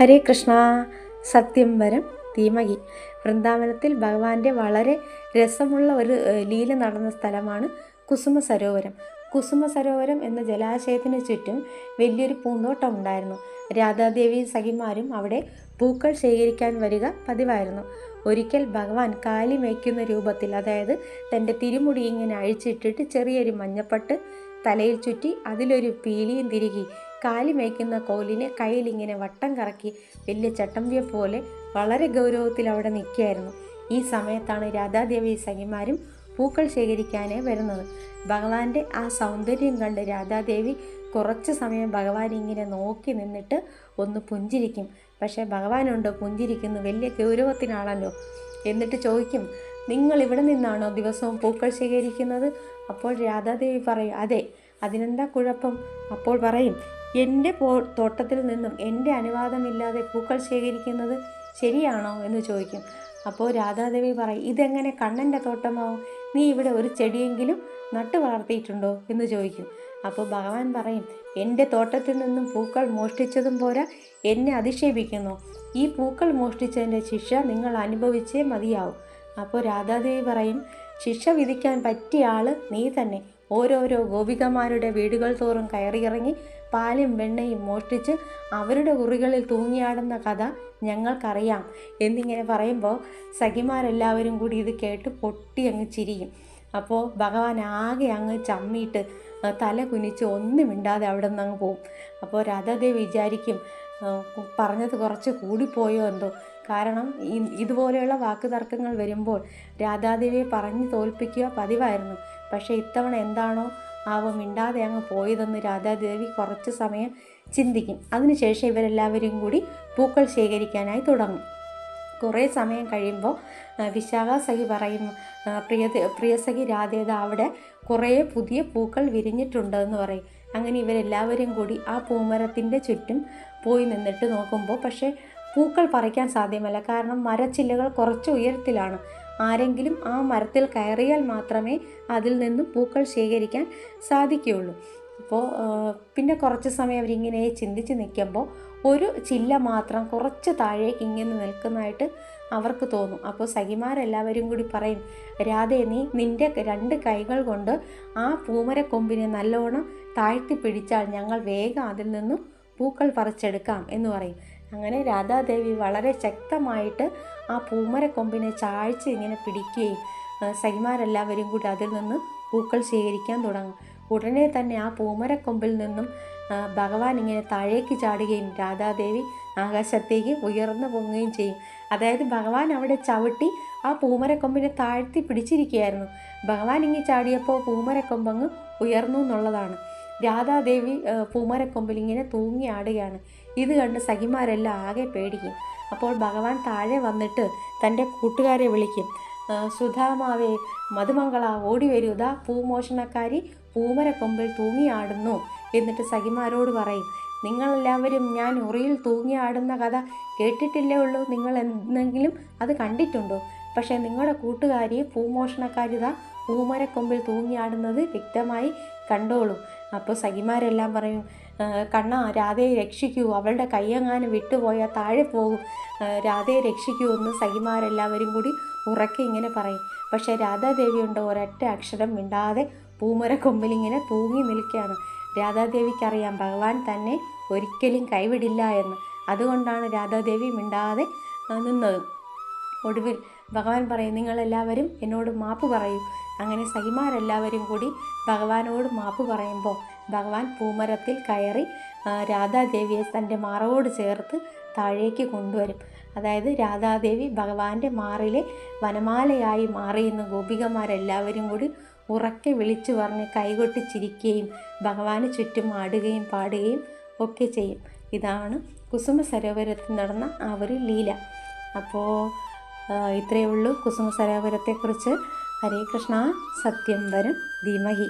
ഹരേ കൃഷ്ണ. സത്യം വരം ധീമകി വൃന്ദാവനത്തിൽ ഭഗവാന്റെ വളരെ രസമുള്ള ഒരു ലീല നടന്ന സ്ഥലമാണ് കുസുമ സരോവരം കുസുമ സരോവരം എന്ന ജലാശയത്തിന് ചുറ്റും വലിയൊരു പൂന്തോട്ടം ഉണ്ടായിരുന്നു. രാധാദേവിയും സഖിമാരും അവിടെ പൂക്കൾ ശേഖരിക്കാൻ വരിക പതിവായിരുന്നു. ഒരിക്കൽ ഭഗവാൻ കാലി മേയ്ക്കുന്ന രൂപത്തിൽ അതായത് തന്റെ തിരുമുടി ഇങ്ങനെ അഴിച്ചിട്ടിട്ട് ചെറിയൊരു മഞ്ഞപ്പട്ട് തലയിൽ ചുറ്റി അതിലൊരു പീലിയും തിരികി കാലി മേയ്ക്കുന്ന കോലിനെ കയ്യിലിങ്ങനെ വട്ടം കറക്കി വലിയ ചട്ടമ്പിയെ പോലെ വളരെ ഗൗരവത്തിൽ അവിടെ നിൽക്കുകയായിരുന്നു. ഈ സമയത്താണ് രാധാദേവി സഖിമാരും പൂക്കൾ ശേഖരിക്കാനേ വരുന്നത്. ഭഗവാന്റെ ആ സൗന്ദര്യം കണ്ട് രാധാദേവി കുറച്ച് സമയം ഭഗവാൻ ഇങ്ങനെ നോക്കി നിന്നിട്ട് ഒന്ന് പുഞ്ചിരിക്കും. പക്ഷേ ഭഗവാനുണ്ടോ? പുഞ്ചിരിക്കുന്നു. വലിയ ഗൗരവത്തിനാണല്ലോ. എന്നിട്ട് ചോദിക്കും നിങ്ങൾ ഇവിടെ നിന്നാണോ ദിവസവും പൂക്കൾ ശേഖരിക്കുന്നത്? അപ്പോൾ രാധാദേവി പറയും അതെ അതിനെന്താ കുഴപ്പം? അപ്പോൾ പറയും എന്റെ പോ തോട്ടത്തിൽ നിന്നും എന്റെ അനുവാദമില്ലാതെ പൂക്കൾ ശേഖരിക്കുന്നത് ശരിയാണോ എന്ന് ചോദിക്കും. അപ്പോൾ രാധാദേവി പറയും ഇതെങ്ങനെ കണ്ണന്റെ തോട്ടമാവും? നീ ഇവിടെ ഒരു ചെടിയെങ്കിലും നട്ടു വളർത്തിയിട്ടുണ്ടോ? എന്ന് ചോദിക്കും. അപ്പോൾ ഭഗവാൻ പറയും എന്റെ തോട്ടത്തിൽ നിന്നും പൂക്കൾ മോഷ്ടിച്ചതും പോരാ എന്നെ അധിക്ഷേപിക്കുന്നു. ഈ പൂക്കൾ മോഷ്ടിച്ചതിന്റെ ശിക്ഷ നിങ്ങൾ അനുഭവിച്ചേ മതിയാവും. അപ്പോൾ രാധാദേവി പറയും ശിക്ഷ വിധിക്കാൻ പറ്റിയ ആൾ നീ തന്നെ. ഓരോരോ ഗോപികമാരുടെ വീടുകൾ തോറും കയറിയിറങ്ങി പാലും വെണ്ണയും മോഷ്ടിച്ച് അവരുടെ ഉറികളിൽ തൂങ്ങിയാടുന്ന കഥ ഞങ്ങൾക്കറിയാം. എന്നിങ്ങനെ പറയുമ്പോൾ സഖിമാരെല്ലാവരും കൂടി ഇത് കേട്ട് പൊട്ടി അങ്ങ് ചിരിയും. അപ്പോൾ ഭഗവാൻ ആകെ അങ്ങ് ചമ്മിയിട്ട് തല കുനിച്ച് ഒന്നും മിണ്ടാതെ അവിടെ നിന്ന് അങ്ങ് പോവും. അപ്പോൾ രാധാദേവി വിചാരിക്കും പറഞ്ഞത് കുറച്ച് കൂടിപ്പോയോ എന്തോ. കാരണം ഇതുപോലെയുള്ള ഇതുപോലെയുള്ള വാക്കുതർക്കങ്ങൾ വരുമ്പോൾ രാധാദേവിയെ പറഞ്ഞ് തോൽപ്പിക്കുക പതിവായിരുന്നു. പക്ഷേ ഇത്തവണ എന്താണോ ആവ മിണ്ടാതെ അങ്ങ് പോയതെന്ന് രാധാദേവി കുറച്ച് സമയം ചിന്തിക്കും. അതിനുശേഷം ഇവരെല്ലാവരും കൂടി പൂക്കൾ ശേഖരിക്കാനായി തുടങ്ങും. കുറേ സമയം കഴിയുമ്പോൾ വിശാഖ സഖി പറയും പ്രിയ പ്രിയസഖി രാധേത അവിടെ കുറേ പുതിയ പൂക്കൾ വിരിഞ്ഞിട്ടുണ്ടെന്ന് പറയും. അങ്ങനെ ഇവരെല്ലാവരും കൂടി ആ പൂമരത്തിന്റെ ചുറ്റും പോയി നിന്നിട്ട് നോക്കുമ്പോൾ പക്ഷേ പൂക്കൾ പറിക്കാൻ സാധ്യമല്ല. കാരണം മരച്ചില്ലകൾ കുറച്ച് ഉയരത്തിലാണ്. ആരെങ്കിലും ആ മരത്തിൽ കയറിയാൽ മാത്രമേ അതിൽ നിന്നും പൂക്കൾ ശേഖരിക്കാൻ സാധിക്കുകയുള്ളൂ. അപ്പോൾ പിന്നെ കുറച്ച് സമയം അവരിങ്ങനെ ചിന്തിച്ച് നിൽക്കുമ്പോൾ ഒരു ചില്ല മാത്രം കുറച്ച് താഴേക്ക് ഇങ്ങനെ നിൽക്കുന്നതായിട്ട് അവർക്ക് തോന്നും. അപ്പോൾ സഖിമാരെല്ലാവരും കൂടി പറയും രാധേ നീ നിന്റെ രണ്ട് കൈകൾ കൊണ്ട് ആ പൂമരക്കൊമ്പിനെ നല്ലോണം താഴ്ത്തി പിടിച്ചാൽ ഞങ്ങൾ വേഗം അതിൽ നിന്നും പൂക്കൾ പറിച്ചെടുക്കാം എന്ന് പറയും. അങ്ങനെ രാധാദേവി വളരെ ശക്തമായിട്ട് ആ പൂമരക്കൊമ്പിനെ ചാഴ്ച ഇങ്ങനെ പിടിക്കുകയും സഹിമാരെല്ലാവരും കൂടി അതിൽ നിന്ന് പൂക്കൾ ശേഖരിക്കാൻ തുടങ്ങും. ഉടനെ തന്നെ ആ പൂമരക്കൊമ്പിൽ നിന്നും ഭഗവാൻ ഇങ്ങനെ താഴേക്ക് ചാടുകയും രാധാദേവി ആകാശത്തേക്ക് ഉയർന്നു പൊങ്ങുകയും ചെയ്യും. അതായത് ഭഗവാൻ അവിടെ ചവിട്ടി ആ പൂമരക്കൊമ്പിനെ താഴ്ത്തി പിടിച്ചിരിക്കുകയായിരുന്നു. ഭഗവാൻ ഇങ്ങനെ ചാടിയപ്പോൾ പൂമരക്കൊമ്പങ്ങ് ഉയർന്നു എന്നുള്ളതാണ്. രാധാദേവി പൂമരക്കൊമ്പിൽ ഇങ്ങനെ തൂങ്ങി ആടുകയാണ്. ഇത് കണ്ട് സഖിമാരെല്ലാം ആകെ പേടിക്കും. അപ്പോൾ ഭഗവാൻ താഴെ വന്നിട്ട് തന്റെ കൂട്ടുകാരെ വിളിക്കും. സുധാമാവേ മധുമംഗള ഓടി വരൂ. പൂമോഷണക്കാരി പൂമരക്കൊമ്പിൽ തൂങ്ങിയാടുന്നു എന്നിട്ട് സഖിമാരോട് പറയും. നിങ്ങളെല്ലാവരും ഞാൻ ഉറിയിൽ തൂങ്ങിയാടുന്ന കഥ കേട്ടിട്ടില്ലേ ഉള്ളൂ. നിങ്ങൾ എന്തെങ്കിലും അത് കണ്ടിട്ടുണ്ടോ? പക്ഷേ നിങ്ങളുടെ കൂട്ടുകാരി പൂമോഷണക്കാരിത പൂമരക്കൊമ്പിൽ തൂങ്ങിയാടുന്നത് വ്യക്തമായി കണ്ടോളൂ. അപ്പോൾ സഖിമാരെല്ലാം പറയും "ആ, കണ്ണ രാധയെ രക്ഷിക്കൂ. അവളുടെ കയ്യെങ്ങാനും വിട്ടുപോയാൽ താഴെ പോകും. രാധയെ രക്ഷിക്കൂ എന്ന് സഖിമാരെല്ലാവരും കൂടി ഉറക്കെ ഇങ്ങനെ പറയും. പക്ഷേ രാധാദേവിയുണ്ട് ഒരൊറ്റ അക്ഷരം മിണ്ടാതെ പൂമരക്കൊമ്പിൽ ഇങ്ങനെ തൂങ്ങി നിൽക്കുകയാണ്. രാധാദേവിക്കറിയാം ഭഗവാൻ തന്നെ ഒരിക്കലും കൈവിടില്ല എന്ന്. അതുകൊണ്ടാണ് രാധാദേവി മിണ്ടാതെ നിന്നത്. ഒടുവിൽ ഭഗവാൻ പറയും നിങ്ങളെല്ലാവരും എന്നോട് മാപ്പ് പറയൂ. അങ്ങനെ സഹിമാരെല്ലാവരും കൂടി ഭഗവാനോട് മാപ്പ് പറയുമ്പോൾ ഭഗവാൻ പൂമരത്തിൽ കയറി രാധാദേവിയെ തന്റെ മാറോട് ചേർത്ത് താഴേക്ക് കൊണ്ടുവരും. അതായത് രാധാദേവി ഭഗവാന്റെ മാറിലെ വനമാലയായി മാറിയെന്ന് ഗോപികമാരെല്ലാവരും കൂടി ഉറക്കെ വിളിച്ചു പറഞ്ഞ് കൈകൊട്ടി ചിരിക്കുകയും ഭഗവാന് ചുറ്റും ആടുകയും പാടുകയും ഒക്കെ ചെയ്യും. ഇതാണ് കുസുമ സരോവരത്തിൽ നടന്ന ആ ഒരു ലീല. അപ്പോൾ ഇത്രയേ ഉള്ളൂ കുസുമ സരോവരത്തെക്കുറിച്ച് ഹരേ കൃഷ്ണ സത്യം വരം ധീമഹി.